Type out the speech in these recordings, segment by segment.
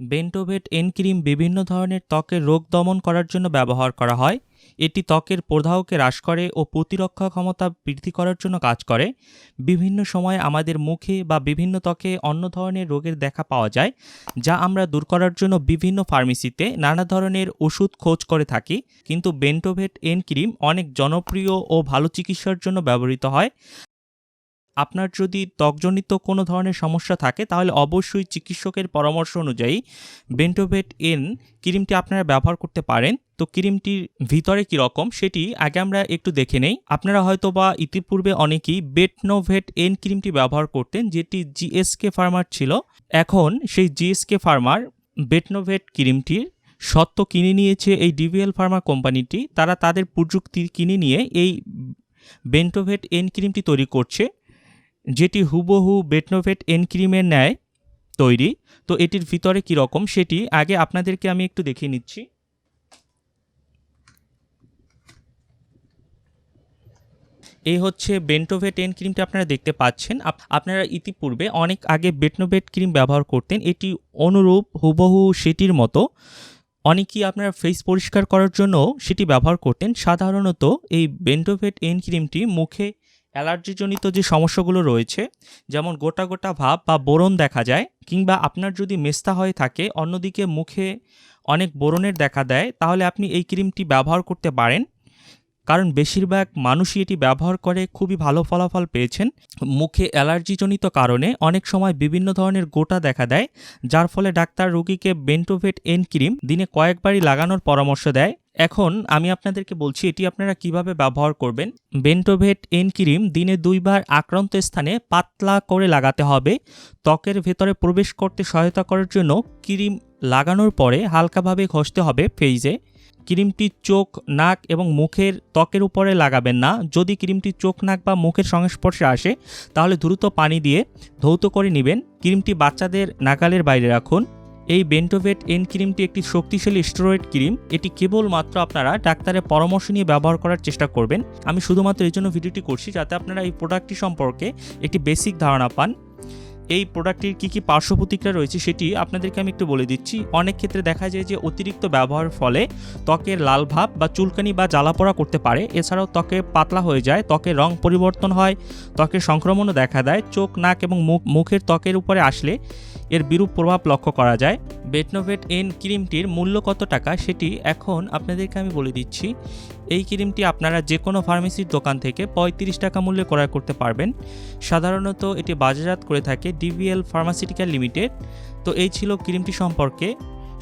বেন্টোভেট N cream বিভিন্ন ধরনের ত্বকের রোগ দমন করার জন্য ব্যবহার করা হয়। এটি ত্বকের প্রদাহকে হ্রাস করে ও প্রতিরক্ষা ক্ষমতা বৃদ্ধি করার জন্য কাজ করে। বিভিন্ন সময় আমাদের মুখে বা বিভিন্ন ত্বকে অন্য ধরনের রোগের দেখা পাওয়া যায়, যা আমরা দূর করার জন্য বিভিন্ন ফার্মেসিতে নানা ধরনের ওষুধ খোঁজ করে থাকি। কিন্তু বেন্টোভেট এন ক্রিম অনেক জনপ্রিয় ও ভালো চিকিৎসার জন্য ব্যবহৃত হয়। আপনার যদি ত্বকজনিত কোনো ধরনের সমস্যা থাকে, তাহলে অবশ্যই চিকিৎসকের পরামর্শ অনুযায়ী বেন্টোভেট এন ক্রিমটি আপনারা ব্যবহার করতে পারেন। তো ক্রিমটির ভিতরে কী রকম সেটি আগে আমরা একটু দেখে নেই। আপনারা হয়তো বা ইতিপূর্বে অনেকেই বেটনোভেট এন ক্রিমটি ব্যবহার করতেন, যেটি জিএসকে ফার্মার ছিল। এখন সেই জিএসকে ফার্মার বেটনোভেট ক্রিমটির সত্ত্ব কিনে নিয়েছে এই ডিভিএল ফার্মা কোম্পানিটি। তারা তাদের প্রযুক্তি কিনে নিয়ে এই বেন্টোভেট এন ক্রিমটি তৈরি করছে। যেটি হুবহু বেটনোভেট এন ক্রিমের ন্যায় তৈরি। তো এটির ভিতরে কী রকম সেটি আগে আপনাদেরকে আমি একটু দেখিয়ে নিচ্ছি। এই হচ্ছে বেন্টোভেট এন ক্রিমটি আপনারা দেখতে পাচ্ছেন। আপনারা ইতিপূর্বে অনেক আগে বেটনোভেট ক্রিম ব্যবহার করতেন। এটি অনুরূপ হুবহু সেটির মতো। অনেকেই আপনারা ফেস পরিষ্কার করার জন্য সেটি ব্যবহার করতেন। সাধারণত এই বেন্টোভেট এন ক্রিমটি মুখে অ্যালার্জিজনিত যে সমস্যাগুলো রয়েছে, যেমন গোটা গোটা ভাব বা বোরন দেখা যায়, কিংবা আপনার যদি মেস্তা হয়ে থাকে, অন্যদিকে মুখে অনেক বোরনের দেখা দেয়, তাহলে আপনি এই ক্রিমটি ব্যবহার করতে পারেন। কারণ বেশিরভাগ মানুষই এটি ব্যবহার করে, খুবই ভালো ফলাফল পেয়েছেন। মুখে অ্যালার্জিজনিত কারণে অনেক সময় বিভিন্ন ধরনের গোটা দেখা দেয়, যার ফলে ডাক্তার রোগীকে বেন্টোভেট এন ক্রিম দিনে কয়েকবারই লাগানোর পরামর্শ দেয় এখন আমি আপনাদেরকে বলছি, এটি আপনারা কীভাবে ব্যবহার করবেন। বেন্টোভেট এন ক্রিম দিনে দুইবার আক্রান্ত স্থানে পাতলা করে লাগাতে হবে। ত্বকের ভেতরে প্রবেশ করতে সহায়তা করার জন্য ক্রিম লাগানোর পরে হালকাভাবে ঘষতে হবে ফেইজে। ক্রিমটি চোখ, নাক এবং মুখের ত্বকের উপরে লাগাবেন না। যদি ক্রিমটি চোখ, নাক বা মুখের সংস্পর্শে আসে, তাহলে দ্রুত পানি দিয়ে ধৌত করে নেবেন। ক্রিমটি বাচ্চাদের নাগালের বাইরে রাখুন। এই বেন্টোভেট এন ক্রিমটি একটি শক্তিশালী স্টেরয়েড ক্রিম। এটি কেবলমাত্র আপনারা ডাক্তারের পরামর্শ নিয়ে ব্যবহার করার চেষ্টা করবেন। আমি শুধুমাত্র এই জন্য ভিডিওটি করছি যাতে আপনারা এই প্রোডাক্টটি সম্পর্কে একটি বেসিক ধারণা পান। এই প্রোডাক্টটির কী কী পার্শ্ব প্রতিক্রিয়া রয়েছে সেটি আপনাদেরকে আমি একটু বলে দিচ্ছি। অনেক ক্ষেত্রে দেখা যায় যে অতিরিক্ত ব্যবহারের ফলে ত্বকের লাল ভাব বা চুলকানি বা জ্বালাপোড়া করতে পারে। এছাড়াও ত্বকে পাতলা হয়ে যায়, ত্বকের রং পরিবর্তন হয়, ত্বকের সংক্রমণও দেখা দেয়, চোখ, নাক এবং মুখ, মুখের ত্বকের উপরে আসলে এর বিরূপ প্রভাব লক্ষ্য করা যায়। বেটনোভেট এন ক্রিমটির মূল্য কত টাকা সেটি এখন আপনাদেরকে আমি বলে দিচ্ছি। এই ক্রিমটি আপনারা যে কোনো ফার্মেসির দোকান থেকে পঁয়ত্রিশ টাকা মূল্যে ক্রয় করতে পারবেন। সাধারণত এটি বাজারজাত করে থাকে ডিভিএল ফার্মাসিউটিক্যাল লিমিটেড তো এই ছিল ক্রিমটি সম্পর্কে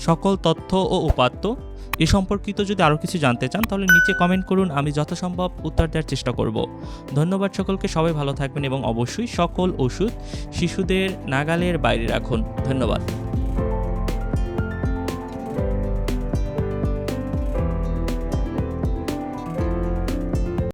সকল তথ্য ও উপাত্ত। এ সম্পর্কিত যদি আরও কিছু জানতে চান, তাহলে নিচে কমেন্ট করুন, আমি যথাসম্ভব উত্তর দেওয়ার চেষ্টা করব। ধন্যবাদ সকলকে, সবাই ভালো থাকবেন এবং অবশ্যই সকল ওষুধ শিশুদের নাগালের বাইরে রাখুন। ধন্যবাদ।